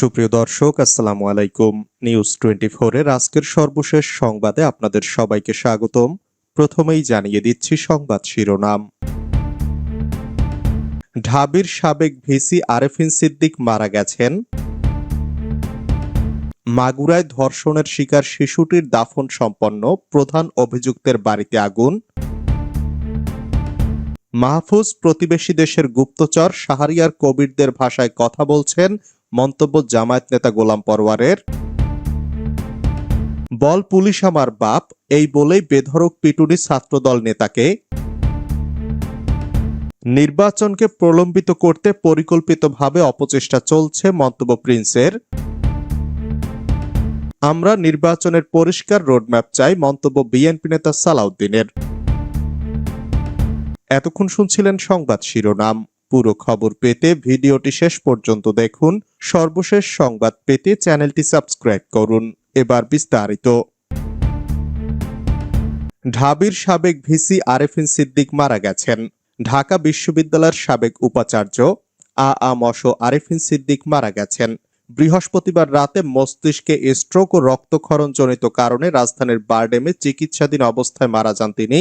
সুপ্রিয় দর্শক, আসসালামু আলাইকুম। নিউজ টোয়েন্টি এর আজকের সর্বশেষ সংবাদে আপনাদের সবাইকে স্বাগতম। প্রথমেই জানিয়ে দিচ্ছি সংবাদ শিরোনাম। ঢাবির সাবেক ভিসি আরেফিন সিদ্দিক মারা গেছেন। মাগুরায় ধর্ষণের শিকার শিশুটির দাফন সম্পন্ন প্রধান অভিযুক্তের বাড়িতে আগুন। মাহফুজ প্রতিবেশী দেশের গুপ্তচর, শাহরিয়ার কবিরদের ভাষায় কথা বলছেন মন্তব্য জামায়াত নেতা গোলাম পরওয়ারের। বল পুলিশ আমার বাপ, এই বলেই বেধড়ক পিটুনি ছাত্রদল নেতাকে নির্বাচনকে প্রলম্বিত করতে পরিকল্পিতভাবে অপচেষ্টা চলছে মন্তব্য প্রিন্সের। আমরা নির্বাচনের পরিষ্কার রোডম্যাপ চাই, মন্তব্য বিএনপি নেতা সালাউদ্দিনের। এতক্ষণ শুনছিলেন সংবাদ শিরোনাম। পুরো খবর পেতে ভিডিওটি শেষ পর্যন্ত দেখুন। সর্বশেষ সংবাদ পেতে চ্যানেলটি সাবস্ক্রাইব করুন। এবার বিস্তারিত। ঢাবির সাবেক ভিসি আরেফিন সিদ্দিক মারা গেছেন। ঢাকা বিশ্ববিদ্যালয়ের সাবেক উপাচার্য আ আ আরেফিন সিদ্দিক মারা গেছেন। বৃহস্পতিবার রাতে মস্তিষ্কে স্ট্রোক ও রক্তক্ষরণজনিত কারণে রাজধানীর বারডেমে চিকিৎসাধীন অবস্থায় মারা যান তিনি।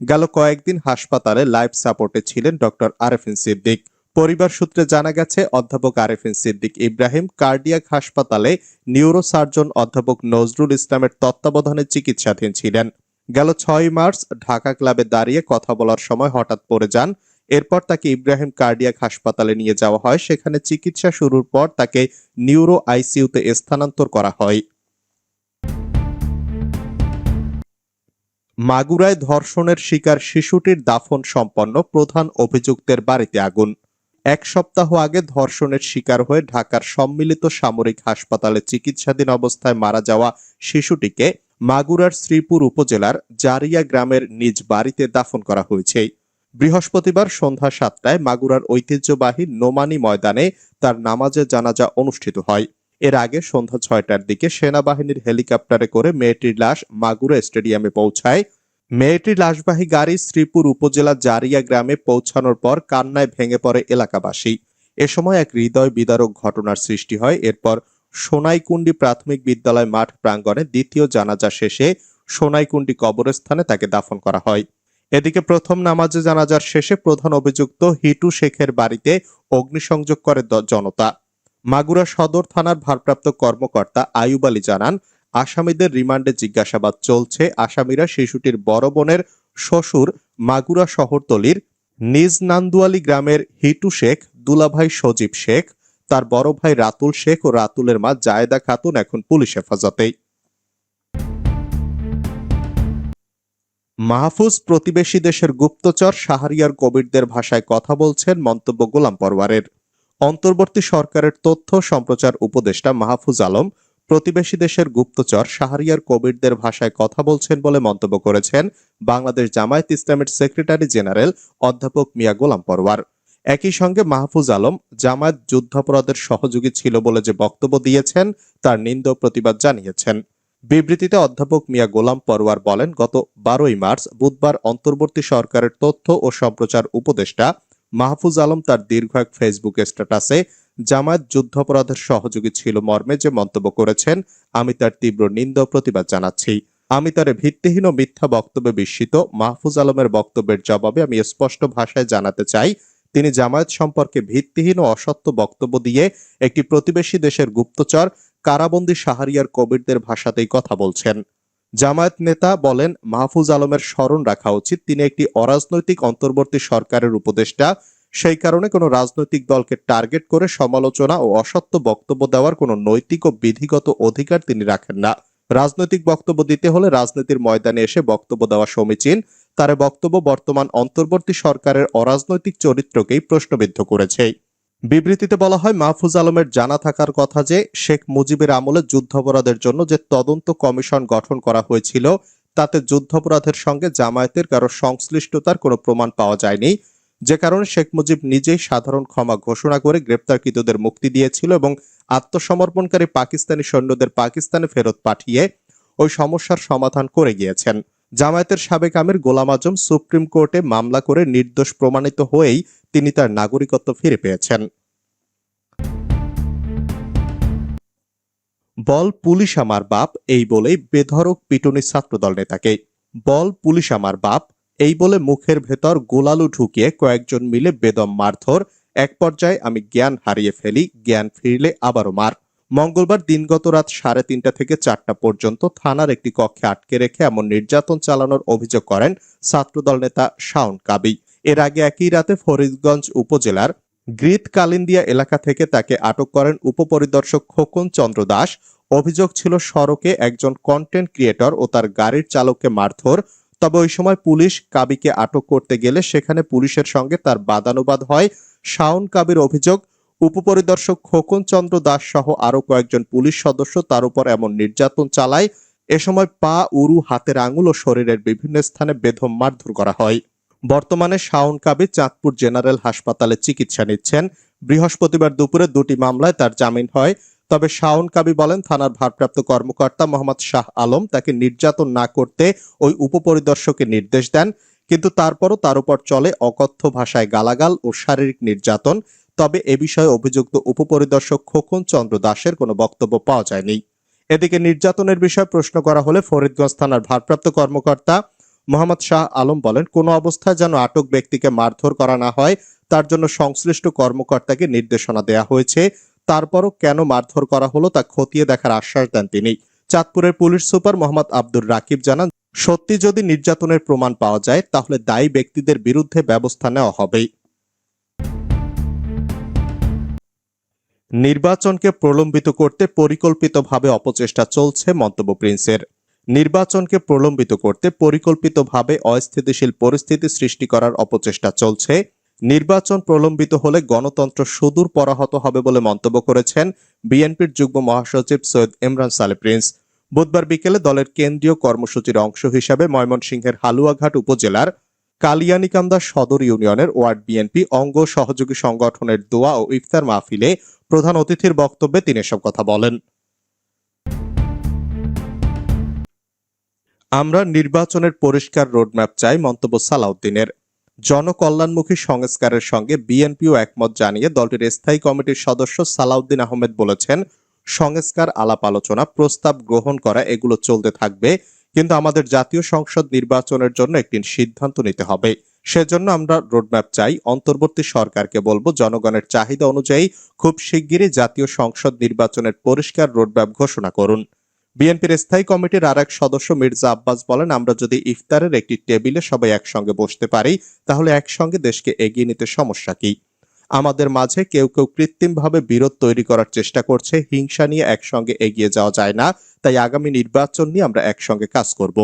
গেল কয়েকদিন হাসপাতালে লাইফ সাপোর্টে ছিলেন ডক্টর আরেফিন সিদ্দিক। পরিবার সূত্রে জানা গেছে, অধ্যাপক আরেফিন সিদ্দিক ইব্রাহিম কার্ডিয়াক হাসপাতালে নিউরো সার্জন অধ্যাপক নজরুল ইসলামের তত্ত্বাবধানে চিকিৎসাধীন ছিলেন। গেল ছয় মার্চ ঢাকা ক্লাবে দাঁড়িয়ে কথা বলার সময় হঠাৎ পড়ে যান। এরপর তাকে ইব্রাহিম কার্ডিয়াক হাসপাতালে নিয়ে যাওয়া হয়। সেখানে চিকিৎসা শুরুর পর তাকে নিউরো আইসিইউতে স্থানান্তর করা হয়। মাগুরায় ধর্ষণের শিকার শিশুটির দাফন সম্পন্ন প্রধান অভিযুক্তের বাড়িতে আগুন। এক সপ্তাহ আগে ধর্ষণের শিকার হয়ে ঢাকার সম্মিলিত সামরিক হাসপাতালে চিকিৎসাধীন অবস্থায় মারা যাওয়া শিশুটিকে মাগুরার শ্রীপুর উপজেলার জারিয়া গ্রামের নিজ বাড়িতে দাফন করা হয়েছে। বৃহস্পতিবার সন্ধ্যা সাতটায় মাগুরার ঐতিহ্যবাহী নোমানি ময়দানে তার নামাজে জানাজা অনুষ্ঠিত হয়। এর আগে সন্ধ্যা ছয়টার দিকে সেনাবাহিনীর হেলিকপ্টারে করে মেয়েটির লাশ মাগুরা স্টেডিয়ামে পৌঁছায়। মেয়েটির লাশবাহী গাড়ি শ্রীপুর উপজেলা জারিয়া গ্রামে পৌঁছানোর পর কান্নায় ভেঙে পড়ে এলাকাবাসী। এ সময় এক হৃদয় বিদারক ঘটনার সৃষ্টি হয়। এরপর সোনাইকুণ্ডি প্রাথমিক বিদ্যালয় মাঠ প্রাঙ্গণে দ্বিতীয় জানাজা শেষে সোনাইকুণ্ডি কবরস্থানে তাকে দাফন করা হয়। এদিকে প্রথম নামাজে জানাজার শেষে প্রধান অভিযুক্ত হিটু শেখের বাড়িতে অগ্নিসংযোগ করে জনতা। মাগুরা সদর থানার ভারপ্রাপ্ত কর্মকর্তা আয়ুব আলী জানান, আসামিদের রিমান্ডে জিজ্ঞাসাবাদ চলছে। আসামিরা শিশুটির বড় বোনের শ্বশুর মাগুরা শহরতলির নিজ নান্দুয়ালি গ্রামের হিটু শেখ, দুলাভাই সজীব শেখ, তার বড় ভাই রাতুল শেখ ও রাতুলের মা জায়েদা খাতুন এখন পুলিশ হেফাজতেই। মাহফুজ প্রতিবেশী দেশের গুপ্তচর, শাহরিয়ার কবিরদের ভাষায় কথা বলছেন মন্তব্য গোলাম পরওয়ারের। অন্তর্বর্তী সরকারের তথ্য সম্প্রচার উপদেষ্টা মাহফুজ আলম প্রতিবেশী দেশের গুপ্তচর শাহরিয়ার কবিরদের ভাষায় কথা বলছেন বলে মন্তব্য করেছেন বাংলাদেশ জামায়াত ইসলামের সেক্রেটারি জেনারেল অধ্যাপক মিয়া গোলাম পরওয়ার। একই সঙ্গে মাহফুজ আলম জামায়াত যুদ্ধাপরাধের সহযোগী ছিল বলে যে বক্তব্য দিয়েছেন, তার নিন্দ প্রতিবাদ জানিয়েছেন। বিবৃতিতে অধ্যাপক মিয়া গোলাম পরওয়ার বলেন, গত বারোই মার্চ বুধবার অন্তর্বর্তী সরকারের তথ্য ও সম্প্রচার উপদেষ্টা মাহফুজ আলম তার দীর্ঘ এক ফেসবুক স্ট্যাটাসে জামায়াত যুদ্ধাপরাধের সহযোগী ছিল মর্মে যে মন্তব্য করেছেন, আমি তার তীব্র নিন্দা প্রতিবাদ জানাচ্ছি। আমি তার ভিত্তিহীন ও মিথ্যা বক্তব্যে বিস্মিত। মাহফুজ আলমের বক্তব্যের জবাবে আমি স্পষ্ট ভাষায় জানাতে চাই, তিনি জামায়াত সম্পর্কে ভিত্তিহীন ও অসত্য বক্তব্য দিয়ে একটি প্রতিবেশী দেশের গুপ্তচর, কারাবন্দী সাহারিয়ার কবিরদের ভাষাতেই কথা বলছেন। জামায়াত নেতা বলেন, মাহফুজ আলমের স্মরণ রাখা উচিত। তিনি একটি অরাজনৈতিক অন্তর্বর্তী সরকারের উপদেষ্টা। সেই কারণে কোনো রাজনৈতিক দলকে টার্গেট করে সমালোচনা ও অসত্য বক্তব্য দেওয়ার কোনো নৈতিক ও বিধিগত অধিকার তিনি রাখেন না। রাজনৈতিক বক্তব্য দিতে হলে রাজনীতির ময়দানে এসে বক্তব্য দেওয়া সমীচীন। তার বক্তব্য বর্তমান অন্তর্বর্তী সরকারের অরাজনৈতিক চরিত্রকেই প্রশ্নবিদ্ধ করেছে। বিবৃতিতে বলা হয়, মাহফুজ আলমের জানা থাকার কথা যে শেখ মুজিবের আমলে যুদ্ধাপরাধের জন্য যে তদন্ত কমিশন গঠন করা হয়েছিল, তাতে যুদ্ধাপরাধের সঙ্গে জামায়াতের কারও সংশ্লিষ্টতার কোনো প্রমাণ পাওয়া যায়নি। যে কারণে শেখ মুজিব নিজেই সাধারণ ক্ষমা ঘোষণা করে গ্রেপ্তারকৃতদের মুক্তি দিয়েছিল এবং আত্মসমর্পণকারী পাকিস্তানি সৈন্যদের পাকিস্তানে ফেরত পাঠিয়ে ওই সমস্যার সমাধান করে গিয়েছেন। জামায়াতের সাবেক আমির গোলাম আজম সুপ্রিম কোর্টে মামলা করে নির্দোষ প্রমাণিত হয়েই তিনি তার নাগরিকত্ব ফিরে পেয়েছেন। বল পুলিশ আমার বাপ, এই বলেই বেধরক পিটুনি ছাত্রদল নেতাকে। বল পুলিশ আমার বাপ, এই বলে মুখের ভেতর গোলালু ঢুকিয়ে কয়েকজন মিলে বেদম মারধর, এক পর্যায়ে আমি জ্ঞান হারিয়ে ফেলি, জ্ঞান ফিরলে আবারও মার। মঙ্গলবার দিনগত রাত সাড়ে তিনটা থেকে চারটা পর্যন্ত থানার একটি কক্ষে আটকে রেখে এমন নির্যাতন চালানোর অভিযোগ করেন ছাত্রদল নেতা শাওন কাবি। এর আগে একই রাতে ফরিদগঞ্জ উপজেলার গ্রিত কালিন্দিয়া এলাকা থেকে তাকে আটক করেন উপপরিদর্শক খোকন চন্দ্র দাস। অভিযোগ ছিল সড়কে একজন কন্টেন্ট ক্রিয়েটর ও তার গাড়ির চালককে মারধর। তবে ওই সময় পুলিশ কাবিকে আটক করতে গেলে সেখানে পুলিশের সঙ্গে তার বাদানুবাদ হয়। শাওন কাবির অভিযোগ, উপপরিদর্শক খোকন চন্দ্র দাস সহ আরও কয়েকজন পুলিশ সদস্য তার উপর এমন নির্যাতন চালায়। এ সময় পা, উরু, হাতের আঙুল ও শরীরের বিভিন্ন স্থানে বেধম মারধর করা হয়। বর্তমানে শাওন চাঁদপুর জেনারেল হাসপাতালে চিকিৎসা নিচ্ছেন। বৃহস্পতিবার দুপুরে দুটি মামলায় তার জামিন হয়। তবে শাওন কাবি বলেন, থানার ভারপ্রাপ্ত কর্মকর্তা মোহাম্মদ শাহ আলম তাকে নির্যাতন না করতে ওই উপপরিদর্শকে নির্দেশ দেন, কিন্তু তারপরও তার উপর চলে অকথ্য ভাষায় গালাগাল ও শারীরিক নির্যাতন। তবে এ বিষয়ে অভিযুক্ত উপপরিদর্শক খোকন চন্দ্র দাসের কোনো বক্তব্য পাওয়া যায়নি। এদিকে নির্যাতনের বিষয়ে প্রশ্ন করা হলে ফরিদগঞ্জ থানার ভারপ্রাপ্ত কর্মকর্তা মোহাম্মদ শাহ আলম বলেন, কোনো অবস্থায় যেন আটক ব্যক্তিকে মারধর করা না হয়, তার জন্য সংশ্লিষ্ট কর্মকর্তাকে নির্দেশনা দেয়া হয়েছে। তারপরও কেন মারধর করা হলো তা খতিয়ে দেখার আশ্বাস দেন তিনি। চাঁদপুরের পুলিশ সুপার মোহাম্মদ আব্দুর রাকিব জানান, সত্যি যদি নির্যাতনের প্রমাণ পাওয়া যায়, তাহলে দায়ী ব্যক্তিদের বিরুদ্ধে ব্যবস্থা নেওয়া হবে নির্বাচনকে প্রলম্বিত করতে পরিকল্পিতভাবে অপচেষ্টা চলছে মন্তব্য প্রিন্সের। নির্বাচনকে প্রলম্বিত করতে পরিকল্পিতভাবে অস্থিতিশীল পরিস্থিতি সৃষ্টি করার অপচেষ্টা চলছে। নির্বাচন প্রলম্বিত হলে গণতন্ত্র সুদূর পরাহত হবে বলে মন্তব্য করেছেন বিএনপির যুগ্ম মহাসচিব সৈয়দ ইমরান সালে প্রিন্স। বুধবার বিকেলে দলের কেন্দ্রীয় কর্মসূচির অংশ হিসাবে ময়মনসিংহের হালুয়াঘাট উপজেলার কালিয়ানিকান্দা সদর ইউনিয়নের ওয়ার্ড বিএনপি অঙ্গ সহযোগী সংগঠনের দোয়া ও ইফতার মাহফিলে প্রধান অতিথির বক্তব্যে তিনি এসব কথা বলেন। আমরা নির্বাচনের পরিষ্কার রোডম্যাপ চাই মন্তব্য সালাউদ্দিনের। জনকল্যাণমুখী সংস্কারের সঙ্গে বিএনপিও একমত জানিয়ে দলটির স্থায়ী কমিটির সদস্য সালাউদ্দিন আহমেদ বলেছেন, সংস্কার আলাপ আলোচনা, প্রস্তাব গ্রহণ করা, এগুলো চলতে থাকবে। কিন্তু আমাদের জাতীয় সংসদ নির্বাচনের জন্য একটি সিদ্ধান্ত নিতে হবে। সেজন্য আমরা রোডম্যাপ চাই। অন্তর্বর্তী সরকারকে বলব, জনগণের চাহিদা অনুযায়ী খুব শিগগিরই জাতীয় সংসদ নির্বাচনের পরিষ্কার রোডম্যাপ ঘোষণা করুন। বিএনপির স্থায়ী কমিটির আর এক সদস্য মির্জা আব্বাস বলেন, আমরা যদি ইফতারের একটি টেবিলে সবাই একসঙ্গে বসতে পারি, তাহলে একসঙ্গে দেশকে এগিয়ে নিতে সমস্যা কি? আমাদের মাঝে কেউ কেউ কৃত্রিমভাবে বিরোধ তৈরি করার চেষ্টা করছে, হিংসা নিয়ে একসঙ্গে এগিয়ে যাওয়া যায় না, তাই আগামী নির্বাচন নিয়ে আমরা একসঙ্গে কাজ করব।